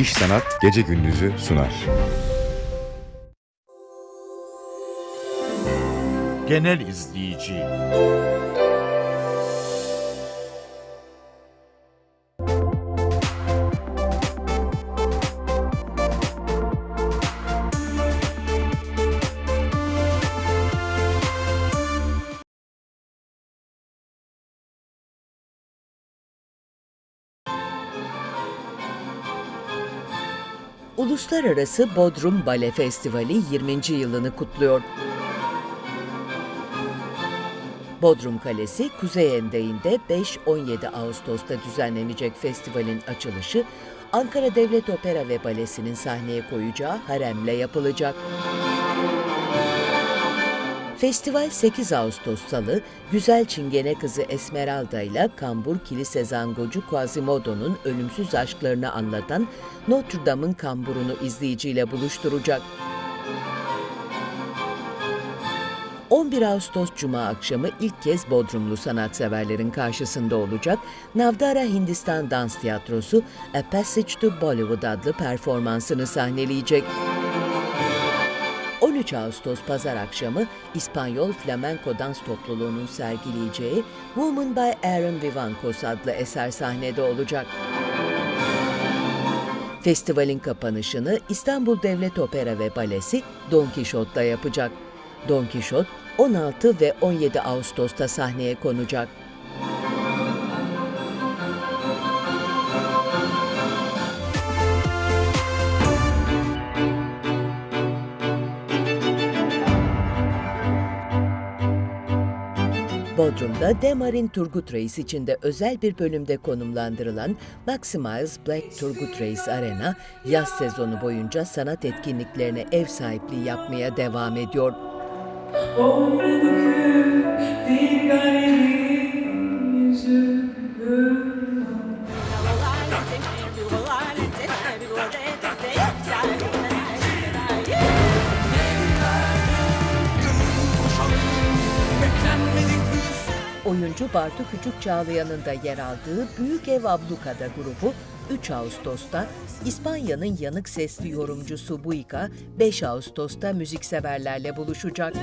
İş Sanat Gece Gündüz'ü sunar. Genel izleyici. Uluslararası Bodrum Bale Festivali 20. yılını kutluyor. Bodrum Kalesi, Kuzey Endeği'nde 5-17 Ağustos'ta düzenlenecek festivalin açılışı, Ankara Devlet Opera ve Balesi'nin sahneye koyacağı haremle yapılacak. Festival 8 Ağustos Salı, Güzel Çingene Kızı Esmeralda ile Kambur Kilise Zangocu Quasimodo'nun ölümsüz aşklarını anlatan Notre Dame'ın kamburunu izleyiciyle buluşturacak. 11 Ağustos Cuma akşamı ilk kez Bodrumlu sanatseverlerin karşısında olacak Navdara Hindistan Dans Tiyatrosu A Passage to Bollywood adlı performansını sahneleyecek. 13 Ağustos pazar akşamı İspanyol Flamenco Dans Topluluğu'nun sergileyeceği Woman by Aaron Vivancos adlı eser sahnede olacak. Festivalin kapanışını İstanbul Devlet Opera ve Balesi Don Quixote'da yapacak. Don Quixote 16 ve 17 Ağustos'ta sahneye konacak. Bodrum'da Demarin Turgut Reis içinde özel bir bölümde konumlandırılan Maximize Black Turgut Reis Arena, yaz sezonu boyunca sanat etkinliklerine ev sahipliği yapmaya devam ediyor. Oyuncu Bartu Küçük Çağlayan'ın da yer aldığı Büyük Ev Ablukada grubu 3 Ağustos'ta, İspanya'nın yanık sesli yorumcusu Buika 5 Ağustos'ta müzikseverlerle buluşacak.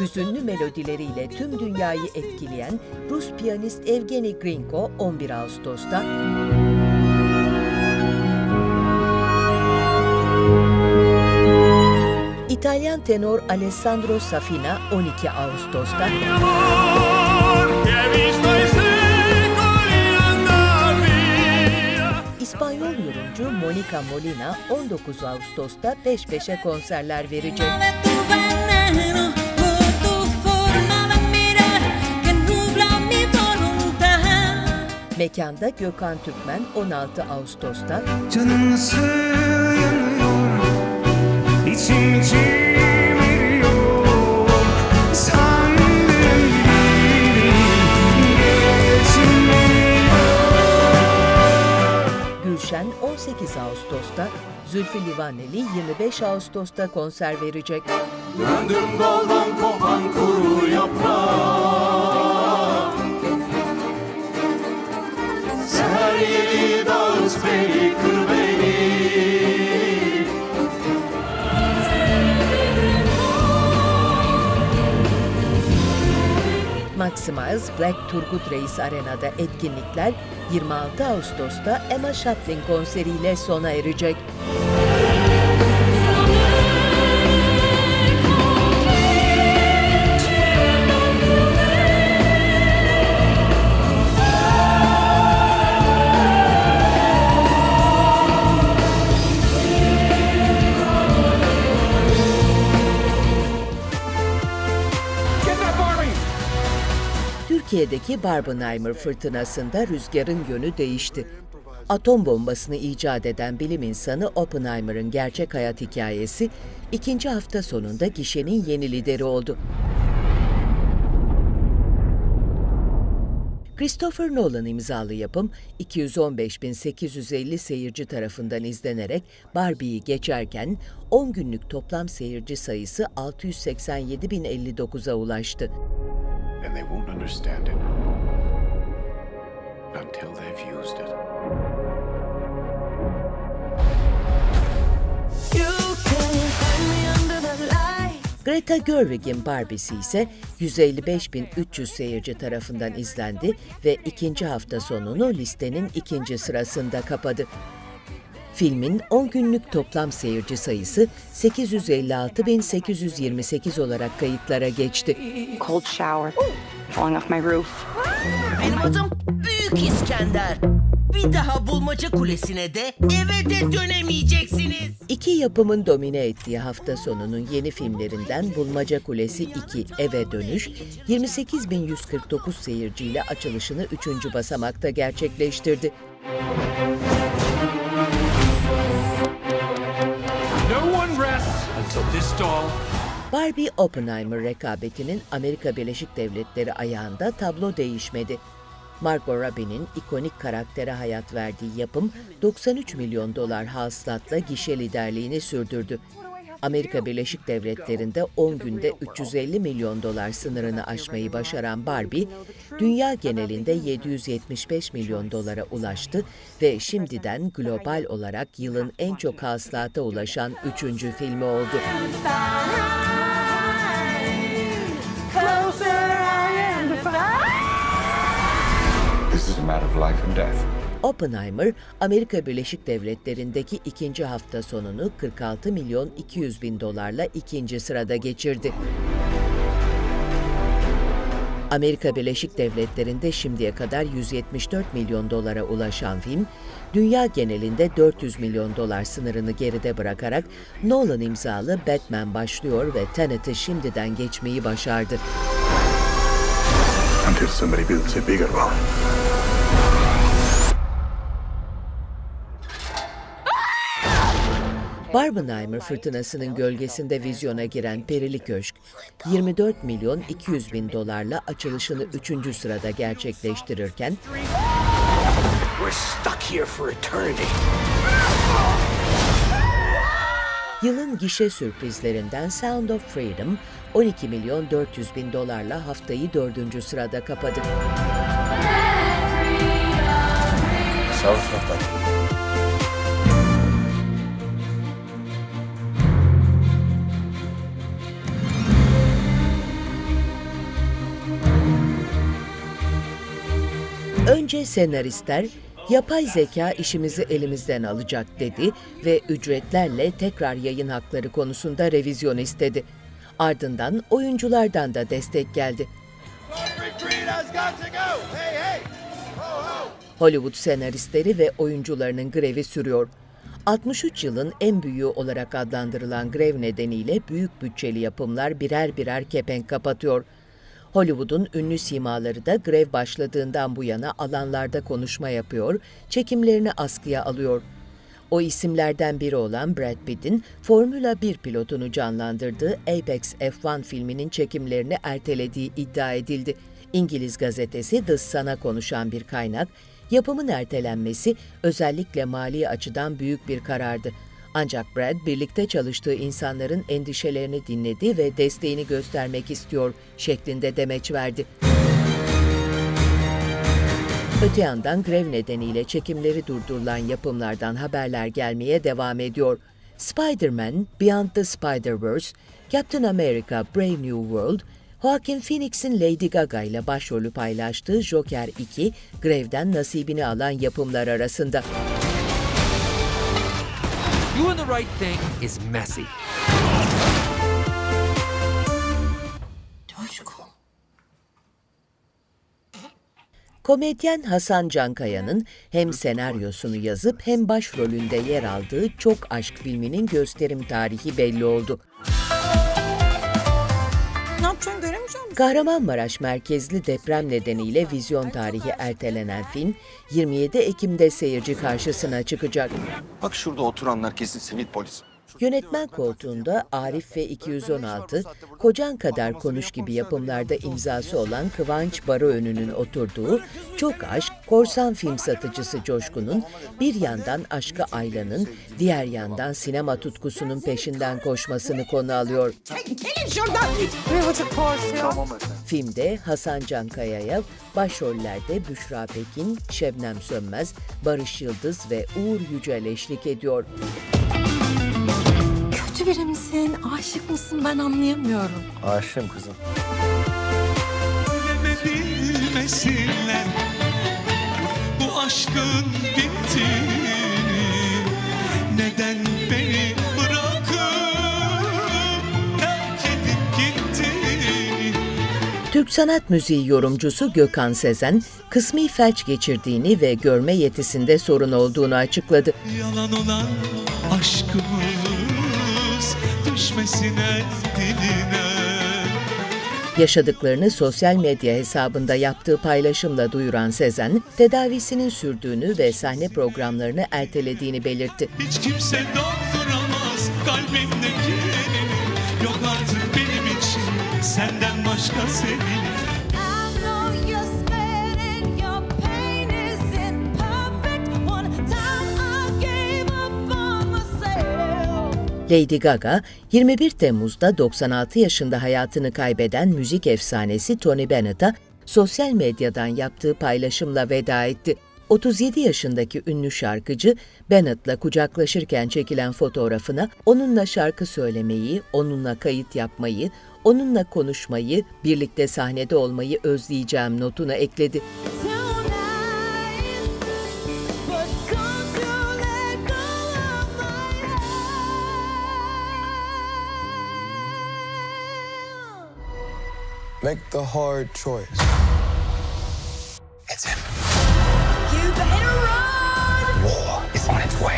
Hüzünlü melodileriyle tüm dünyayı etkileyen Rus piyanist Evgeny Grinko 11 Ağustos'ta, İtalyan tenor Alessandro Safina 12 Ağustos'ta, İspanyol yorumcu Monica Molina 19 Ağustos'ta peş peşe konserler verecek. Mekanda Gökhan Türkmen 16 Ağustos'ta, Canım nasıl yanıyor İçim içim eriyor Sandığım gibi geçmiyor Gülşen 18 Ağustos'ta, Zülfü Livaneli 25 Ağustos'ta konser verecek. Döndüm daldan kopan kuru yaprak. Seher yeri dağıt beni kır Maximize Black Turgut Reis Arena'da etkinlikler 26 Ağustos'ta Emma Chaplin konseriyle sona erecek. Türkiye'deki Barbenheimer fırtınasında rüzgarın yönü değişti. Atom bombasını icat eden bilim insanı Oppenheimer'ın gerçek hayat hikayesi ikinci hafta sonunda gişenin yeni lideri oldu. Christopher Nolan imzalı yapım 215.850 seyirci tarafından izlenerek Barbie'yi geçerken 10 günlük toplam seyirci sayısı 687.059'a ulaştı. And they won't understand it until they've used it. Greta Gerwig'in Barbie'si ise 155.300 seyirci tarafından izlendi ve ikinci hafta sonunu listenin ikinci sırasında kapadı. Filmin 10 günlük toplam seyirci sayısı 856.828 olarak kayıtlara geçti. cold shower falling off my roof. Benim adım Büyük İskender. Bir daha bulmaca kulesine de eve de dönemeyeceksiniz. İki yapımın domine ettiği hafta sonunun yeni filmlerinden Bulmaca Kulesi 2 Eve Dönüş, 28.149 seyirciyle açılışını 3. basamakta gerçekleştirdi. No one rests until this doll Barbie Oppenheimer rekabetinin Amerika Birleşik Devletleri ayağında tablo değişmedi. Margot Robbie'nin ikonik karaktere hayat verdiği yapım 93 milyon dolar hasılatla gişe liderliğini sürdürdü. Amerika Birleşik Devletleri'nde 10 günde 350 milyon dolar sınırını aşmayı başaran Barbie, dünya genelinde 775 milyon dolara ulaştı ve şimdiden global olarak yılın en çok hasılata ulaşan üçüncü filmi oldu. Matter of life and death. Oppenheimer, Amerika Birleşik Devletleri'ndeki ikinci hafta sonunu 46 milyon 200 bin dolarla ikinci sırada geçirdi. Amerika Birleşik Devletleri'nde şimdiye kadar 174 milyon dolara ulaşan film, dünya genelinde 400 milyon dolar sınırını geride bırakarak Nolan imzalı Batman başlıyor ve Tenet'i şimdiden geçmeyi başardı. Until somebody builds a bigger one. Barbenheimer fırtınasının gölgesinde vizyona giren Perili Köşk, 24 milyon 200 bin dolarla açılışını 3. sırada gerçekleştirirken, yılın gişe sürprizlerinden Sound of Freedom, 12 milyon 400 bin dolarla haftayı 4. sırada kapadı. Önce senaristler yapay zeka işimizi elimizden alacak dedi ve ücretlerle tekrar yayın hakları konusunda revizyon istedi. Ardından oyunculardan da destek geldi. Hollywood senaristleri ve oyuncularının grevi sürüyor. 63 yılın en büyüğü olarak adlandırılan grev nedeniyle büyük bütçeli yapımlar birer birer kepenk kapatıyor. Hollywood'un ünlü simaları da grev başladığından bu yana alanlarda konuşma yapıyor, çekimlerini askıya alıyor. O isimlerden biri olan Brad Pitt'in Formula 1 pilotunu canlandırdığı Apex F1 filminin çekimlerini ertelediği iddia edildi. İngiliz gazetesi The Sun'a konuşan bir kaynak, yapımın ertelenmesi özellikle mali açıdan büyük bir karardı. Ancak Brad birlikte çalıştığı insanların endişelerini dinledi ve desteğini göstermek istiyor şeklinde demeç verdi. Öte yandan grev nedeniyle çekimleri durdurulan yapımlardan haberler gelmeye devam ediyor. Spider-Man, Beyond the Spider-Verse, Captain America Brave New World, Joaquin Phoenix'in Lady Gaga ile başrolü paylaştığı Joker 2, grevden nasibini alan yapımlar arasında. Doing the right thing is messy. Komedyen Hasan Cankaya'nın hem senaryosunu yazıp hem başrolünde yer aldığı Çok Aşk filminin gösterim tarihi belli oldu. Kahramanmaraş merkezli deprem nedeniyle vizyon tarihi ertelenen film 27 Ekim'de seyirci karşısına çıkacak. Bak şurada oturanlar kesin sivil polis. Yönetmen koltuğunda Arif ve 216, Kocan Kadar Konuş gibi yapımlarda imzası olan Kıvanç Baroönü'nün oturduğu Çok Aşk, korsan film satıcısı Coşkun'un bir yandan aşkı Ayla'nın, diğer yandan sinema tutkusunun peşinden koşmasını konu alıyor. Gelin şuradan. Filmde Hasan Can Kayayev, başrollerde Büşra Pekin, Şebnem Sönmez, Barış Yıldız ve Uğur Yücel eşlik ediyor. Kötü biri misin? Aşık mısın? Ben anlayamıyorum. Aşığım kızım. bilmesinler Bu aşkın bittiğini Neden beni bırakıp terk edip gittiğini Türk sanat müziği yorumcusu Gökhan Sezen, kısmi felç geçirdiğini ve görme yetisinde sorun olduğunu açıkladı. Yalan olan aşkımız Düşmesine diline Yaşadıklarını sosyal medya hesabında yaptığı paylaşımla duyuran Sezen, tedavisinin sürdüğünü ve sahne programlarını ertelediğini belirtti. Hiç kimse dolduramaz kalbimdeki Yok artık benim için senden başka sevgilim Lady Gaga, 21 Temmuz'da 96 yaşında hayatını kaybeden müzik efsanesi Tony Bennett'a sosyal medyadan yaptığı paylaşımla veda etti. 37 yaşındaki ünlü şarkıcı Bennett'la kucaklaşırken çekilen fotoğrafına onunla şarkı söylemeyi, onunla kayıt yapmayı, onunla konuşmayı, birlikte sahnede olmayı özleyeceğim notunu ekledi. Make the hard choice. It's him. War is on its way.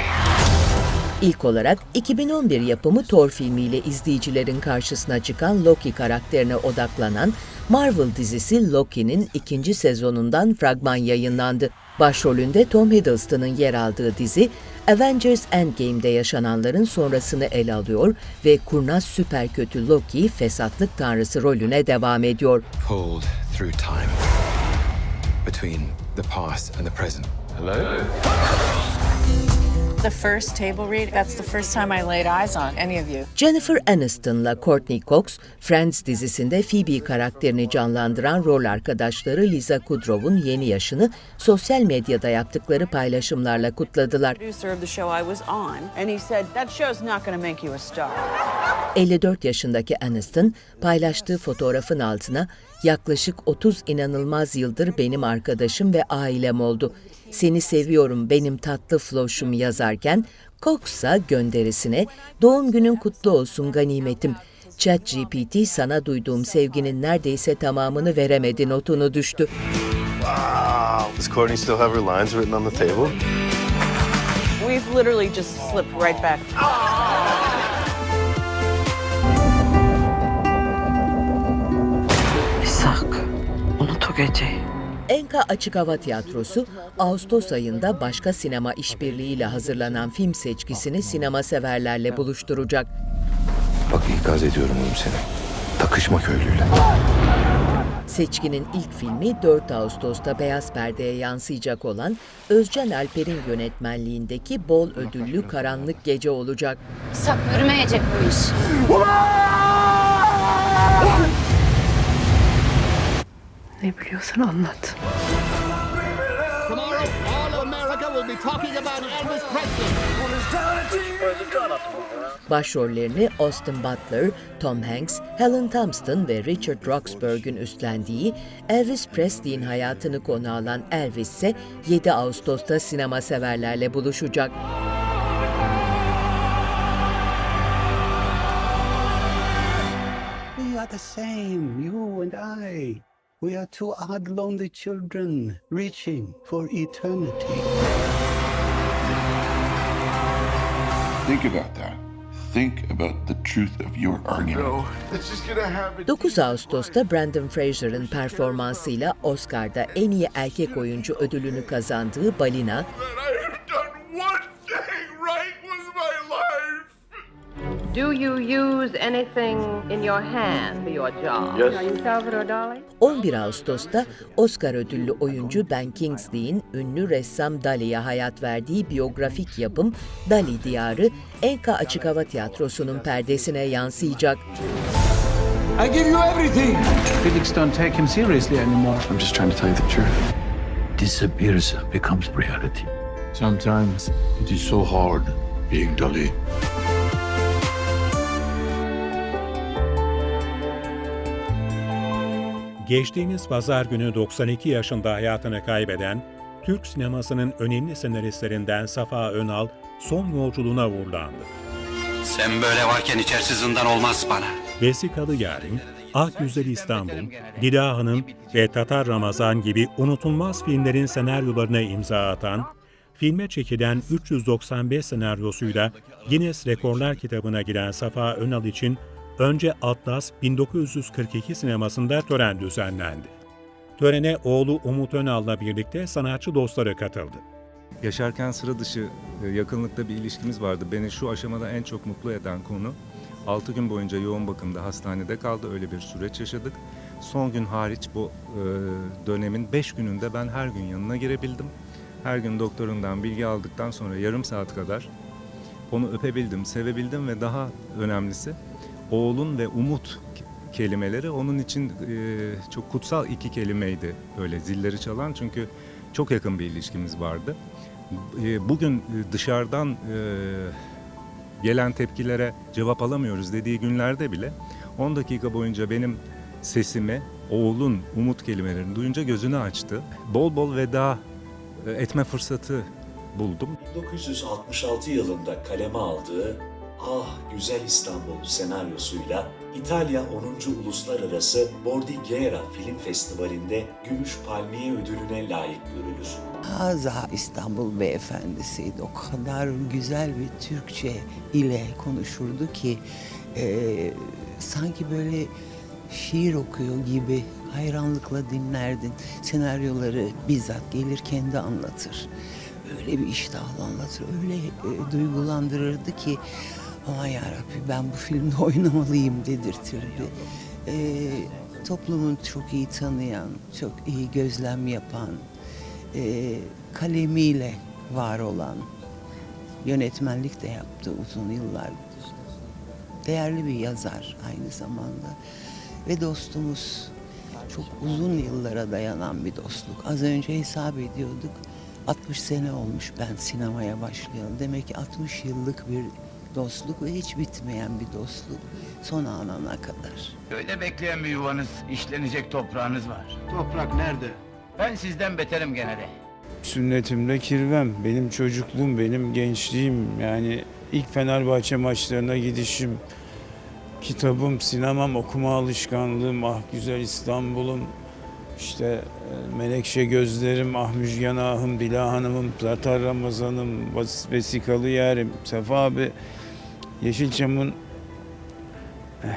İlk olarak 2011 yapımı Thor filmiyle izleyicilerin karşısına çıkan Loki karakterine odaklanan Marvel dizisi Loki'nin ikinci sezonundan fragman yayınlandı. Başrolünde Tom Hiddleston'ın yer aldığı dizi, Avengers Endgame'de yaşananların sonrasını ele alıyor ve kurnaz süper kötü Loki fesatlık tanrısı rolüne devam ediyor. Pulled through time. Between the past and the present. Hello? The first table read, that's the first time I laid eyes on any of you. Jennifer Aniston'la Courtney Cox, Friends dizisinde Phoebe karakterini canlandıran rol arkadaşları Lisa Kudrow'un yeni yaşını sosyal medyada yaptıkları paylaşımlarla kutladılar. Producer of the show I was on, and he said, that show's not going to make you a star. 54 yaşındaki Aniston paylaştığı fotoğrafın altına yaklaşık 30 inanılmaz yıldır benim arkadaşım ve ailem oldu. Seni seviyorum benim tatlı floşum yazarken Cox'a gönderisine doğum günün kutlu olsun ganimetim. ChatGPT sana duyduğum sevginin neredeyse tamamını veremedi notunu düştü. Does Courtney still have her lines written on the table? We've literally just slipped right back. İshak, unut o geceyi. Enka Açık Hava Tiyatrosu, Ağustos ayında başka sinema işbirliğiyle hazırlanan film seçkisini sinema severlerle buluşturacak. Bak ikaz ediyorum oğlum seni. Takışma köylüyle. Seçkinin ilk filmi 4 Ağustos'ta Beyaz Perde'ye yansıyacak olan Özcan Alper'in yönetmenliğindeki bol ödüllü Karanlık Gece olacak. Sak yürümeyecek bu iş. Ne biliyorsan anlat. Başrollerini Austin Butler, Tom Hanks, Helen Thompson ve Richard Roxburgh'un üstlendiği Elvis Presley'in hayatını konu alan Elvis ise 7 Ağustos'ta sinema severlerle buluşacak. We are the same, you and I. We are two odd, lonely children reaching for eternity. Think about that. Think about the truth of your argument. It's just gonna happen. 9 Ağustos'ta Brandon Fraser'ın performansıyla Oscar'da en iyi erkek oyuncu ödülünü kazandığı Balina, Do you use anything in your hand for your job? Yes. Are you Salvador Dali? 11 Ağustos'ta Oscar ödüllü oyuncu Ben Kingsley'in ünlü ressam Dali'ye hayat verdiği biyografik yapım Dali Diyarı Enka Açık Hava Tiyatrosu'nun perdesine yansıyacak. I give you everything. Critics don't take him seriously anymore. I'm just trying to tell you the truth. Disappears becomes reality. Sometimes it is so hard being Dali. Geçtiğimiz pazar günü 92 yaşında hayatını kaybeden Türk sinemasının önemli senaristlerinden Safa Önal son yolculuğuna uğurlandı. Sen böyle varken içerisi zindan olmaz bana. Vesikalı Yarim, Ah Güzel İstanbul, Dila Hanım ve Tatar Ramazan gibi unutulmaz filmlerin senaryolarına imza atan, filme çekilen 395 senaryosuyla Guinness Rekorlar kitabına giren Safa Önal için önce Atlas 1942 sinemasında tören düzenlendi. Törene oğlu Umut Önal'la birlikte sanatçı dostları katıldı. Yaşarken sıra dışı e, yakınlıkta bir ilişkimiz vardı. Beni şu aşamada en çok mutlu eden konu 6 gün boyunca yoğun bakımda hastanede kaldı. Öyle bir süreç yaşadık. Son gün hariç bu e, dönemin 5 gününde ben her gün yanına girebildim. Her gün doktorundan bilgi aldıktan sonra yarım saat kadar onu öpebildim, sevebildim ve daha önemlisi oğlun ve umut ke- kelimeleri onun için e, çok kutsal iki kelimeydi öyle zilleri çalan çünkü çok yakın bir ilişkimiz vardı. E, Bugün e, dışarıdan e, gelen tepkilere cevap alamıyoruz dediği günlerde bile 10 dakika boyunca benim sesimi oğlun umut kelimelerini duyunca gözünü açtı. Bol bol veda e, etme fırsatı buldum. 1966 yılında kaleme aldığı Ah Güzel İstanbul senaryosuyla İtalya 10. Uluslararası Bordighera Film Festivali'nde Gümüş Palmiye ödülüne layık görülür. Haza İstanbul beyefendisiydi. O kadar güzel bir Türkçe ile konuşurdu ki e, sanki böyle şiir okuyor gibi hayranlıkla dinlerdin. Senaryoları bizzat gelir kendi anlatır. Öyle bir iştahla anlatır, öyle e, duygulandırırdı ki aman yarabbi ben bu filmde oynamalıyım dedirtirdi. E, toplumun çok iyi tanıyan, çok iyi gözlem yapan, e, kalemiyle var olan, yönetmenlik de yaptı uzun yıllar. Değerli bir yazar aynı zamanda ve dostumuz çok uzun yıllara dayanan bir dostluk. Az önce hesap ediyorduk. 60 sene olmuş ben sinemaya başlayalı. Demek ki 60 yıllık bir dostluk ve hiç bitmeyen bir dostluk son anına kadar. Öyle bekleyen bir yuvanız, işlenecek toprağınız var. Toprak nerede? Ben sizden beterim gene de. Sünnetimde kirvem, benim çocukluğum, benim gençliğim yani ilk Fenerbahçe maçlarına gidişim, kitabım, sinemam, okuma alışkanlığım, ah güzel İstanbul'um, işte e, Menekşe gözlerim, ah Müjgan ahım, Dila hanımım, Zatar Ramazan'ım, vesikalı yarim, Sefa abi, Yeşilçam'ın eh,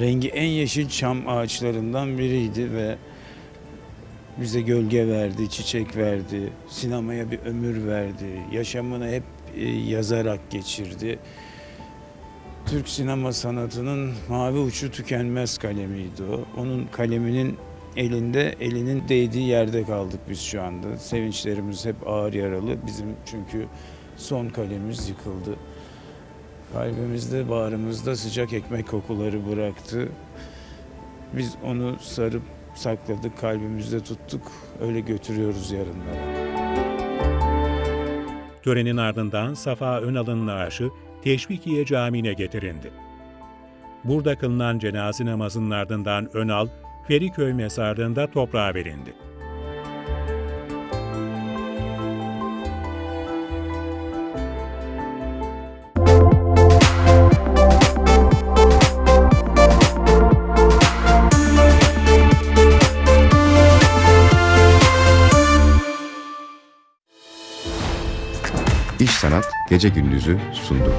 rengi en yeşil çam ağaçlarından biriydi ve bize gölge verdi, çiçek verdi, sinemaya bir ömür verdi, yaşamını hep e, yazarak geçirdi. Türk sinema sanatının mavi uçu tükenmez kalemiydi o. Onun kaleminin elinde, elinin değdiği yerde kaldık biz şu anda. Sevinçlerimiz hep ağır yaralı. Bizim çünkü son kalemiz yıkıldı. Kalbimizde, bağrımızda sıcak ekmek kokuları bıraktı. Biz onu sarıp sakladık, kalbimizde tuttuk. Öyle götürüyoruz yarınlara. Törenin ardından Safa Önal'ın naaşı Teşvikiye Camii'ne getirildi. Burada kılınan cenaze namazının ardından Önal, Feriköy mezarlığında toprağa verildi. Gece Gündüz'ü sundu.